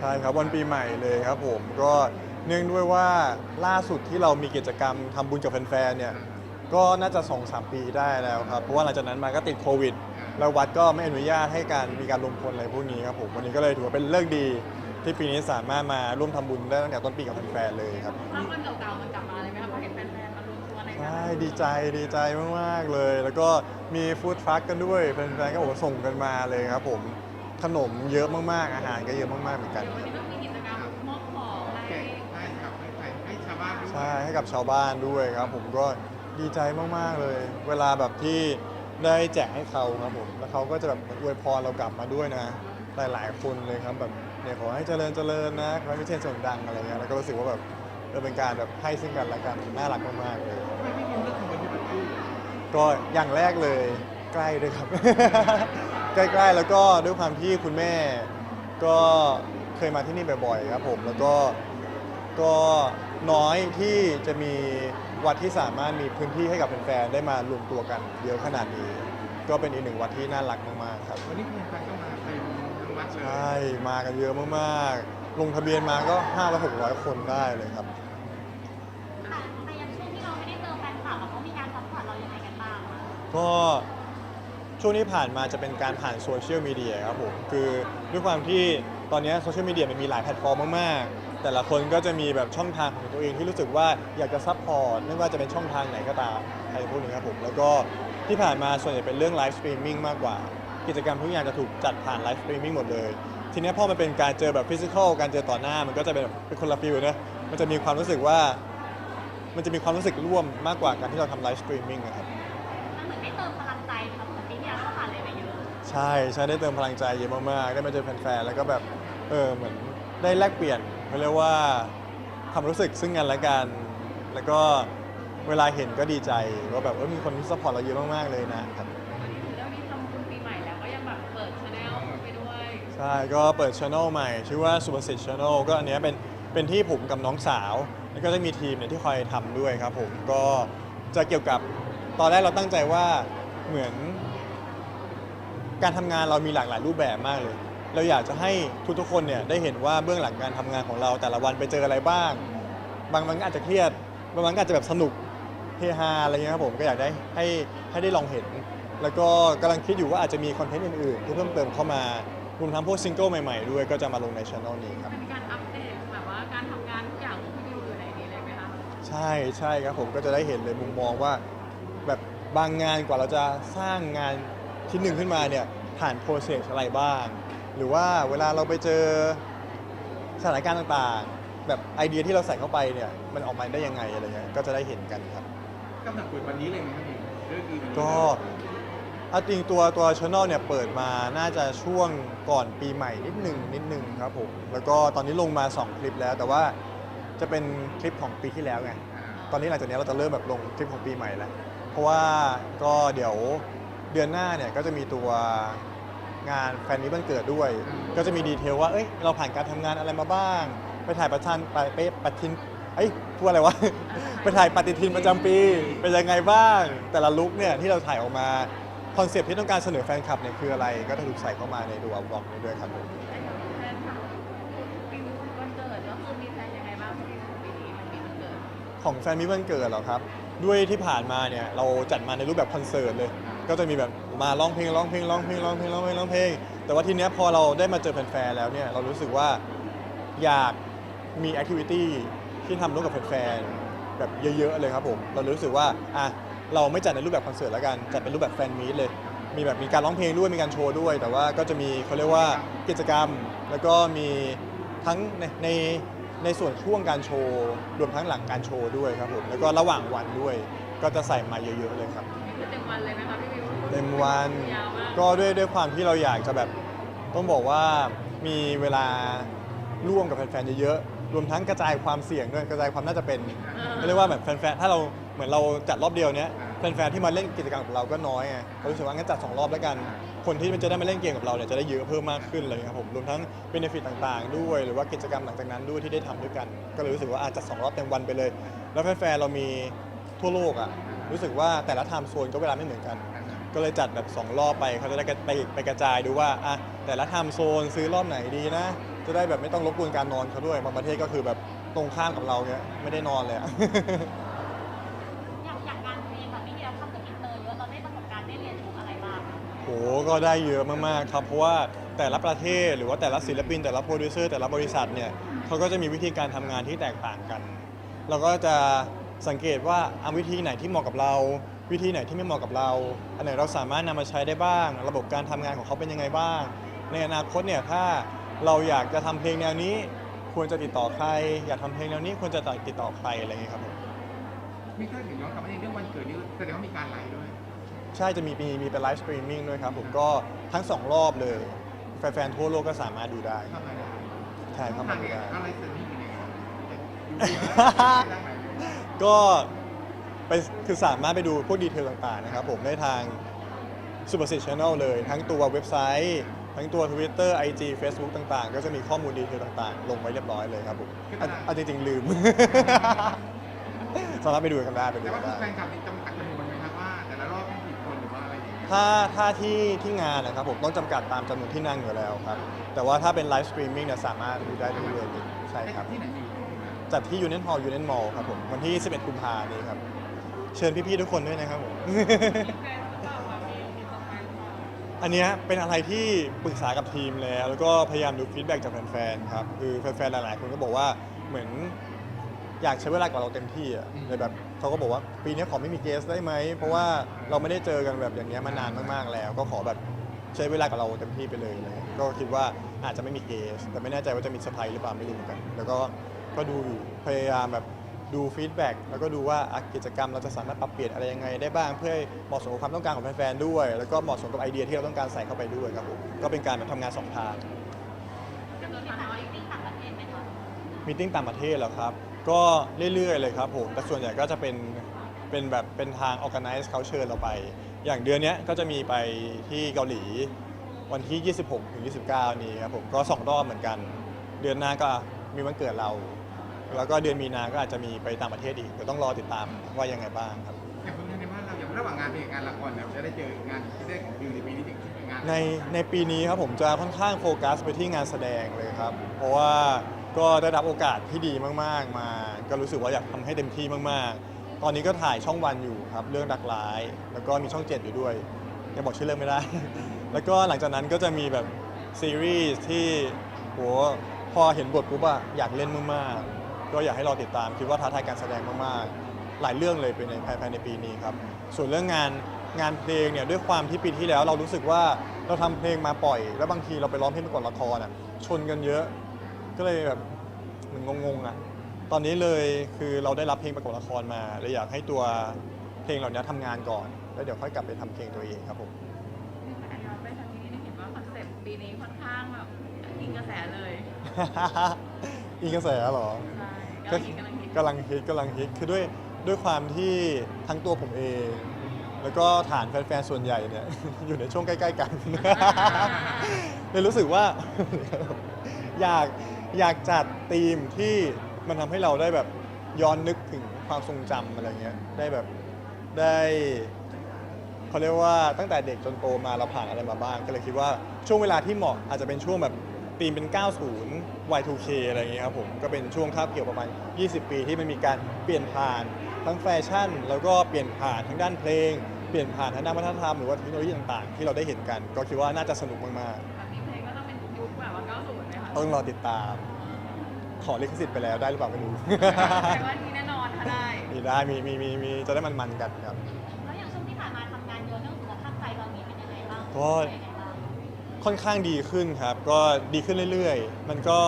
ใช่ครับวันปีใหม่เลยครับผมก็เนื่องด้วยว่าล่าสุดที่เรามีกิจกรรมทำบุญกับแฟนๆเนี่ยก็น่าจะ2อสปีได้แล้วครับเพราะว่าหลังจากนั้นมาก็ติดโควิด แล้ววัดก็ไม่อนุญาตให้การมีการรวมพลอะไรพวกนี้ครับผมวันนี้ก็เลยถือว่าเป็นเรื่องดีที่ปีนี้สามารถมาร่วมทำบุญได้ตั้งแต่ต้นปีกับแฟนๆเลยครับ ภาพวันเก่าๆมันกลับมาเลยไหมคะพอเห็นแฟนๆมารวมตัวในงานใช่ดีใจดีใจมาก ๆ เลย แล้วก็มีฟู้ดทรัคกันด้วยแฟนๆก็บอกว่าส่งกันมาเลยครับผม ขนมเยอะมากๆ อาหารก็เยอะมากๆเหมือนกันเดี๋ยววันนี้ก็มีกิจกรรมมอบของให้แจกให้กับให้ใครให้ชาวบ้านด้วยใช่ให้กับชาวบ้านด้วยครับ ผมก็ดีใจมากๆเลย เวลาแบบที่ได้แจกให้เขาครับผมแล้วเขาก็จะแบบเหมือนอวยพรเรากลับมาด้วยนะหลายๆคนเลยครับแบบเนี่ยขอให้เจริญเจริญนะขอให้ไม่เช่นส่งดังอะไรเงี้ยแล้วก็รู้สึกว่าแบบเออเป็นการแบบให้ซึ่งกันและกันน่ารักมากๆเลยทำไมพี่บินเลือกทำวันที่มันคู่ก็อย่างแรกเลยใกล้ด้วยครับ ใกล้ๆ แล้วก็ด้วยความที่คุณแม่ ก็เคยมาที่นี่บ่อยๆครับผมแล้วก็ก็น้อยที่จะมีวัดที่สามารถมีพื้นที่ให้กับแฟนๆได้มารวมตัวกันเยอะขนาดนี้ ก็เป็นอีกหนึ่งวัดที่น่ารักมากๆครับ วันนี้แฟนๆก็มาเต็มทั้งวัดเลยใช่มากันเยอะมากๆ ลงทะเบียนมาก็500-600 คนได้เลยครับ แต่แต่ยังช่วงที่เราไม่ได้เจอแฟนคลับอะเขามีการซัพพอร์ตเรายังไงกันบ้างอะก็ ช่วงนี้ผ่านมาจะเป็นการผ่านโซเชียลมีเดียครับผมคือด้วยความที่ตอนนี้โซเชียลมีเดียมันมีหลายแพลตฟอร์มมากๆ แต่ละคนก็จะมีแบบช่องทางของตัวเองที่รู้สึกว่าอยากจะซัพพอร์ตไม่ว่าจะเป็นช่องทางไหนก็ตามอะไรพวกนี้ครับผมแล้วก็ที่ผ่านมาส่วนใหญ่เป็นเรื่องไลฟ์สตรีมมิ่งมากกว่า กิจกรรมทุกอย่างจะถูกจัดผ่านไลฟ์สตรีมมิ่งหมดเลยทีนี้พอมันเป็นการเจอแบบฟิสิกอลการเจอต่อหน้ามันก็จะเป็นแบบเป็นคนละฟิลนะมันจะมีความรู้สึกว่า มันจะมีความรู้สึกร่วมมากกว่าการที่เราทำไลฟ์สตรีมมิ่งนะครับ ใช่ใช่ได้เติมพลังใจเยอะมากๆได้มาเจอแฟนๆแล้วก็แบบเออเหมือนได้แลกเปลี่ยนเขาเรียกว่าความรู้สึกซึ่งกันและกัน แล้วก็เวลาเห็นก็ดีใจว่าแบบเออมีคนที่ซัพพอร์ตเราเยอะมากๆเลยนะครับแล้วมีทำบุญปีใหม่แล้วก็ยังแบบเปิดช anel ไปด้วยใช่ก็เปิดช anel ใหม่ ชื่อว่า Super Set Channel ก็อันเนี้ยเป็นเป็นที่ผมกับน้องสาว แล้วก็จะมีทีมเนี่ยที่คอยทำด้วยครับผมก็จะเกี่ยวกับตอนแรกเราตั้งใจว่าเหมือน การทำงานเรามีหลากหลายรูปแบบมากเลย เราอยากจะให้ทุกๆคนเนี่ยได้เห็นว่าเบื้องหลังการทำงานของเราแต่ละวันไปเจออะไรบ้าง บางวันก็อาจจะเครียด บางวันก็อาจจะแบบสนุกเฮฮาอะไรเงี้ยครับผมก็อยากได้ให้ให้ได้ลองเห็น แล้วก็กำลังคิดอยู่ว่าอาจจะมีคอนเทนต์อื่นๆที่เพิ่มเติมเข้ามารวมทั้งพวกซิงเกิลใหม่ๆด้วยก็จะมาลงในช่องนี้ครับมีการอัปเดตแบบว่าการทำงานทุกอย่างของพี่บิวอยู่ในนี้เลยไหมคะใช่ใช่ครับผมก็จะได้เห็นเลยมุมมองว่า แบบบางงานกว่าเราจะสร้างงาน ชิ้นหนึ่งขึ้นมาเนี่ยผ่านโปรเซสอะไรบ้าง หรือว่าเวลาเราไปเจอสถานการณ์ต่างๆ แบบไอเดียที่เราใส่เข้าไปเนี่ยมันออกมาได้ยังไงอะไรเงี้ยก็จะได้เห็นกันครับ กำหนดเปิดวันนี้เลยไหมครับพี่เรื่องคือวันนี้ก็เอาจริงตัวตัวช anel เนี่ยเปิดมาน่าจะช่วงก่อนปีใหม่นิดหนึ่งนิดหนึ่งครับผมแล้วก็ตอนนี้ลงมา 2 คลิปแล้ว แต่ว่าจะเป็นคลิปของปีที่แล้วไง อ่าตอนนี้หลังจากนี้เราจะเริ่มแบบลงคลิปของปีใหม่แล้ว เพราะว่าก็เดี๋ยว เดือนหน้าเนี่ยก็จะมีตัวงานแฟนนี้วันเกิดด้วย ก็จะมีดีเทลว่า เอ้ย เราผ่านการทำงานอะไรมาบ้าง ไปถ่ายประชันไปไปปฏิทินเอ้ยพูดอะไรวะ ไปถ่ายปฏิทินประจำปี เป็นยังไงบ้าง แต่ละลุคเนี่ยที่เราถ่ายออกมา คอนเซปต์ที่ต้องการเสนอแฟนคลับเนี่ยคืออะไร ก็จะถูกใส่เข้ามาในตัวบล็อกนี้ด้วยครับผมแฟนคลับปีนี้วันเกิดก็คือมีแฟนยังไงบ้างพี่บิวปีนี้มันมีวันเกิดของแฟนมิตรวันเกิดเหรอครับ ด้วยที่ผ่านมาเนี่ยเราจัดมาในรูปแบบคอนเสิร์ตเลย ก็จะมีแบบมาร้องเพลงร้องเพลงร้องเพลงร้องเพลงร้องเพลงร้องเพลง แต่ว่าทีเนี้ยพอเราได้มาเจอแฟนๆแล้วเนี่ยเรารู้สึกว่าอยากมีแอคทิวิตี้ที่ทำร่วมกับแฟนๆแบบเยอะๆเลยครับผม เรารู้สึกว่าอะเราไม่จัดในรูปแบบคอนเสิร์ตแล้วกันจัดเป็นรูปแบบแฟนมีตเลย มีแบบมีการร้องเพลงด้วยมีการโชว์ด้วย แต่ว่าก็จะมีเขาเรียกว่ากิจกรรม แล้วก็มีทั้งในในในส่วนช่วงการโชว์รวมทั้งหลังการโชว์ด้วยครับผมแล้วก็ระหว่างวันด้วย ก็จะใส่มาเยอะๆเลยครับ เต็มวันเลยไหมคะพี่บิว เต็มวันยาวมาก ก็ด้วยด้วยความที่เราอยากจะแบบ ต้องบอกว่ามีเวลาร่วมกับแฟนๆเยอะๆรวมทั้งกระจายความเสี่ยงด้วยกระจายความน่าจะเป็นเรียกว่าแบบแฟนๆถ้าเราเหมือนเราจัดรอบเดียวเนี้ยแฟนๆที่มาเล่นกิจกรรมกับเราก็น้อยไงเรารู้สึกว่างั้นจัดสองรอบแล้วกัน คนที่มันจะได้มาเล่นเกมกับเราเนี่ยจะได้เยอะเพิ่มมากขึ้นเลยครับผมรวมทั้งเบนฟิตต่างๆ ด้วย หรือว่ากิจกรรมหลังจากนั้นด้วยที่ได้ทำด้วยกัน ก็เลยรู้สึกว่าอาจจะสองรอบเต็มวันไปเลย แล้วแฟนๆเรามี ทั่วโลกอะรู้สึกว่าแต่ละไทม์โซนก็เวลาไม่เหมือนกัน ก็เลยจัดแบบ 2 รอบไปเขาจะได้ไปไปกระจายดูว่าอะแต่ละไทม์โซนซื้อรอบไหนดีนะ จะได้แบบไม่ต้องรบกวนการนอนเขาด้วยบางประเทศก็คือแบบตรงข้ามกับเราเนี่ยไม่ได้นอนเลยอะ อย่างอย่างงานเพลงแบบนี้เราทำกับอินเตอร์เยอะเราได้ประสบการณ์ได้เรียนรู้อะไรบ้าง โหก็ได้เยอะมากๆครับ เพราะว่าแต่ละประเทศหรือว่าแต่ละศิลปิน แต่ละโปรดิวเซอร์แต่ละบริษัทเนี่ยเขาก็จะมีวิธีการทำงานที่แตกต่างกัน เราก็จะ สังเกตว่าอาวิธีไหนที่เหมาะกับเรา วิธีไหนที่ไม่เหมาะกับเรา อันไหนเราสามารถนำมาใช้ได้บ้าง ระบบการทำงานของเขาเป็นยังไงบ้าง ในอนาคตเนี่ยถ้าเราอยากจะทำเพลงแนวนี้ ควรจะติดต่อใคร อยากทำเพลงแนวนี้ควรจะติดต่อใครอะไรอย่างเงี้ยครับผมมีถ้าถึงย้อนกลับมาในเรื่องวันเกิดนี่แสดงว่ามีการไลฟ์ด้วยใช่จะมีมีมีเป็นไลฟ์สตรีมมิ่งด้วยครับผมก็ทั้งสองรอบเลยแฟนๆทั่วโลกก็สามารถดูได้เข้ามาได้ใช่เข้ามาดูได้อะไรเสริมนี่ยังไงดูดีได้ไหม ก็ไปคือสามารถไปดูพวกดีเทลต่างๆนะครับ ผมได้ทาง Super s e t Channel เลย ทั้งตัวเว็บไซต์ ทั้งตัว Twitter IG Facebook ต่างๆ ก็จะมีข้อมูลดีเทลต่างๆ ลงไว้เรียบร้อยเลยครับผมอะเอาจริงๆลืม สามารถไปดูกันได้ไปดูแต่กัว่านได้ แฟนคลับนี่จำกัดจำนวนไหมครับว่า แต่ละรอบต้องกี่คนหรือว่าอะไรอย่างเงี้ยถ้าถ้าที่ที่งานนะครับผมต้องจำกัดตามจำนวนที่นั่งอยู่แล้วครับ แต่ว่าถ้าเป็นไลฟ์สตรีมมิ่งเนี่ยสามารถดูได้เรื่อยๆใช่ครับ ที่ไหนดี จัดที่ยูเน n น a อลยูเน n นมอลครับผมวันที่ 11 กุมภาพันธ์นี้ครับ เชิญพี่ๆทุกคนด้วยนะครับผม อันเนี้ยเป็นอะไรที่ปรึกษากับทีมแล้ว แล้วก็พยายามดูฟีดแบ็กจากแฟนๆครับคือแฟนๆหลายๆคนก็บอกว่าเหมือนอยากใช้เวลากับเราเต็มที่อะเลยแบบเขาก็บอกว่าปีนี้ขอไม่มีเกสได้ไหม เพราะว่าเราไม่ได้เจอกันแบบอย่างเงี้ยมานานมากๆแล้ว ก็ขอแบบใช้เวลากับเราเต็มที่ไปเลยอะไรเลย ก็คิดว่าอาจจะไม่มีเกส แต่ไม่แน่ใจว่าจะมีเซอร์ไพรส์หรือเปล่าไม่รู้เหมือนกัน แล้วก็ ก็ดูอยู่พยายามแบบดูฟีดแบ็กแล้วก็ดูว่าอะกิจกรรมเราจะสามารถปรับเปลี่ยนอะไรยังไงได้บ้างเพื่อให้เหมาะสมกับความต้องการของแฟนๆด้วย แล้วก็เหมาะสมกับไอเดียที่เราต้องการใส่เข้าไปด้วยครับผมก็เป็นการแบบทำงานสองทางจะมีต่างประเทศต่างประเทศไหมคะมีติ้งต่างประเทศเหรอครับ ก็เรื่อยๆเลยครับผมแต่ส่วนใหญ่ก็จะเป็นเป็นแบบเป็นทาง organize เขาเชิญเราไป อย่างเดือนเนี้ยก็จะมีไปที่เกาหลีวันที่ 26 ถึง 29 นี้ครับผมก็สองรอบเหมือนกัน เดือนหน้าก็มีวันเกิดเรา แล้วก็เดือนมีนาก็อาจจะมีไปต่างประเทศอีกเดี๋ยวต้องรอติดตามว่ายังไงบ้างครับ อย่างผลงานในบ้านเราอย่างระหว่างงานเพลงงานละครเนี่ยจะได้เจองานที่ได้ของดิวในปีนี้ถึงงานในในปีนี้ครับผมจะค่อนข้างโฟกัสไปที่งานแสดงเลยครับ เพราะว่าก็ได้รับโอกาสที่ดีมากๆมา ก็รู้สึกว่าอยากทำให้เต็มที่มากๆ ตอนนี้ก็ถ่ายช่องวันอยู่ครับ เรื่องดักร้าย แล้วก็มีช่องเจ็ดอยู่ด้วยยังบอกชื่อเรื่องไม่ได้ แล้วก็หลังจากนั้นก็จะมีแบบซีรีส์ที่โหพอเห็นบทปุ๊บอะอยากเล่นมากๆ ก็อยากให้เราติดตามคิดว่าท้าทายการแสดงมากๆ หลายเรื่องเลยเป็นในภายภายในปีนี้ครับส่วนเรื่องงานงานเพลงเนี่ยด้วยความที่ปีที่แล้ว เรารู้สึกว่าเราทำเพลงมาปล่อย แล้วบางทีเราไปร้องเพลงประกอบละครอะชนกันเยอะ ก็เลยแบบเหมันงงๆอะตอนนี้เลยคือเราได้รับเพลงประกอบละครมาเลยอยากให้ตัวเพลงเหล่านี้ทำงานก่อน แล้วเดี๋ยวค่อยกลับไปทำเพลงตัวเองครับผมนี่ขนาดย้อนไปทางนี้นี่เห็นว่าคอนเซ็ปต์ปีนี้ค่อนข้างแบบอิงกระแสเลยอีกกระแสเหรอใช่ กำลังฮิตกำลังฮิตกำลังฮิตกำลังฮิตคือด้วยด้วยความที่ทั้งตัวผมเอง แล้วก็ฐานแฟนๆส่วนใหญ่เนี่ย อยู่ในช่วงใกล้ๆกันเลยรู้สึกว่า อยากอยากจัดธีมที่มันทำให้เราได้แบบย้อนนึกถึงความทรงจำอะไรเงี้ยได้แบบได้เขาเรียกว่าตั้งแต่เด็กจนโตมาเราผ่านอะไรมาบ้าง ก็เลยคิดว่าช่วงเวลาที่เหมาะอาจจะเป็นช่วงแบบ ธีมเป็น 90 Y2K อะไรอย่างเงี้ยครับผม ก็เป็นช่วงคาบเกี่ยวประมาณ 20 ปีที่มันมีการเปลี่ยนผ่านทั้งแฟชั่น แล้วก็เปลี่ยนผ่านทั้งด้านเพลง เปลี่ยนผ่านทั้งด้านวัฒนธรรมหรือว่าเทคโนโลยีต่างๆ ที่เราได้เห็นกัน ก็คิดว่าน่าจะสนุกมากแบบนี้เพลงก็ต้องเป็นยุคแบบว่า90ไหมคะๆ ต้องรอติดตาม ขอลิขสิทธิ์ไปแล้วได้หรือเปล่าไม่รู้ แต่ว่าที่แน่นอนถ้าได้ มีได้มีมีมีมีจะได้มันๆกันครับ แล้วอย่างช่วงที่ผ่านมาทำงานเยอะเรื่องสุขภาพใจเรามีเป็นยังไงบ้างก็ เป็นยังไงบ้าง ค่อนข้างดีขึ้นครับ ก็ดีขึ้นเรื่อยๆ มันก็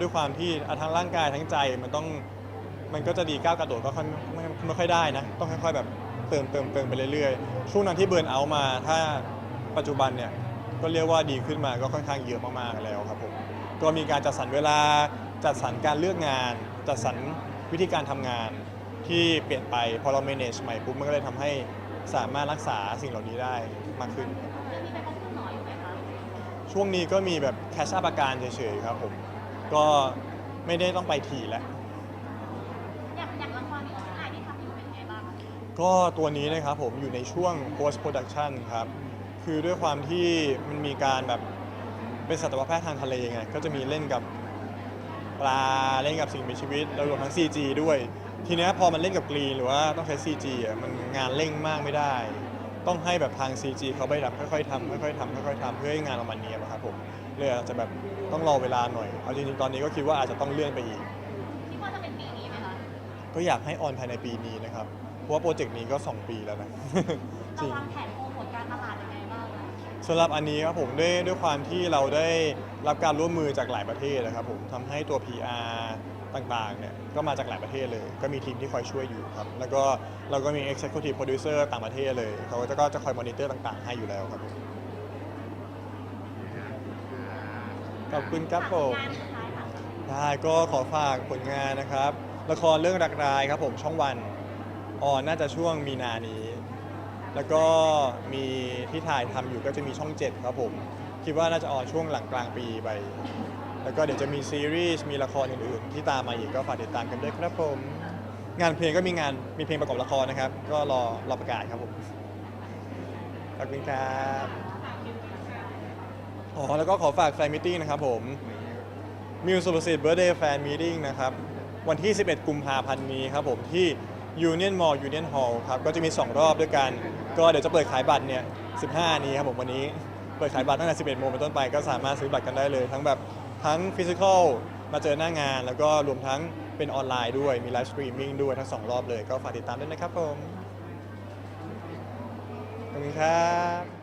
ด้วยความที่อะทั้งร่างกายทั้งใจมันต้องมันก็จะดีก้าวกระโดดก็ค่อยไม่ไม่ค่อยได้นะ ต้องค่อยๆแบบเติมเติมเติมไปเรื่อยๆ ช่วงนั้นที่เบิร์นเอาท์มา ถ้าปัจจุบันเนี่ยก็เรียกว่าดีขึ้นมาก็ค่อนข้างเยอะมากๆแล้วครับผมก็มีการจัดสรรเวลาจัดสรรการเลือกงาน จัดสรรวิธีการทำงานที่เปลี่ยนไปพอเรา manage ใหม่ปุ๊บมันก็เลยทำให้สามารถรักษาสิ่งเหล่านี้ได้มากขึ้นเรื่องนี้ไปพบคุณหมออยู่ไหมคะ ช่วงนี้ก็มีแบบแคชอัพอาการเฉยๆครับผมก็ไม่ได้ต้องไปถี่แล้ว อย่างอย่างละครที่ออนไลน์ที่ทำอยู่เป็นยังไงบ้างคะก็ตัวนี้นะครับผมอยู่ในช่วง post production ครับ คือด้วยความที่มันมีการแบบเป็นสัตวแพทย์ทางทะเลไงก็จะมีเล่นกับปลาเล่นกับสิ่งมีชีวิตแล้วรวมทั้ง CG ด้วย ทีเนี้ยพอมันเล่นกับกรีนหรือว่าต้องใช้ CG อะมันงานเร่งมากไม่ได้ ต้องให้แบบทาง CG เขาไปแบบค่อยๆทำค่อยๆทำค่อยๆทำเพื่อให้งานออกมาเนียบอะครับผมเลยอาจจะแบบต้องรอเวลาหน่อยเอาจริงๆตอนนี้ก็คิดว่าอาจจะต้องเลื่อนไปอีก คิดว่าจะเป็นปีนี้ไหมคะก็อยากให้ออนภายในปีนี้นะครับ เพราะว่าโปรเจกต์นี้ก็ 2 ปีแล้วนะ จเราริง วางแผนโปรโมทการตลาดยังไงบ้างคะสำหรับอันนี้ครับผมด้วยด้วยความที่เราได้รับการร่วมมือจากหลายประเทศนะครับผมทำให้ตัว PR ต่างๆเนี่ยก็มาจากหลายประเทศเลย ก็มีทีมที่คอยช่วยอยู่ครับ แล้วก็เราก็มี Executive Producer ต่างประเทศเลย เขาก็จะก็จะคอยมอนิเตอร์ต่างๆ ให้อยู่แล้วครับผมขอบคุณครับผมงานสุดท้ายค่ะได้ก็ขอฝากผลงานนะครับ ละครเรื่องรักรายครับผมช่องวันออนน่าจะช่วงมีนานี้ แล้วก็มีที่ถ่ายทำอยู่ก็จะมีช่อง 7 ครับผม คิดว่าน่าจะออนช่วงหลังกลางปีไป แล้วก็เดี๋ยวจะมีซีรีส์ มีละครอื่นๆ ที่ตามมาอีกก็ฝากติดตามกันด้วยครับผม งานเพลงก็มีงานมีเพลงประกอบละครนะครับ ก็รอรอประกาศครับผม ขอบคุณครับอ๋อแล้วก็ขอฝากแฟนมิทติ้งนะครับผมมิวสุปรสิทธิ์เบ r ร์เดย์แฟนมีติ้งนะครับ วันที่ 11 กุมภาพันธ์นี้ครับผมที่ Union Mall Union Hall ครับ ก็จะมี 2 รอบด้วยกัน ก็เดี๋ยวจะเปิดขายบัตรเนี่ย 15 นี้ครับผมวันนี้ เปิดขายบัตรตั้งแต่ 11 โมงเป็นต้นไป ก็สามารถซื้อบัตรกันได้เลย ทั้งแบบ ทั้งฟิสิกอลมาเจอหน้างาน แล้วก็รวมทั้งเป็นออนไลน์ด้วย มีไลฟ์สตรีมมิ่งด้วยทั้งสองรอบเลย ก็ฝากติดตามด้วยนะครับผม ขอบคุณครับ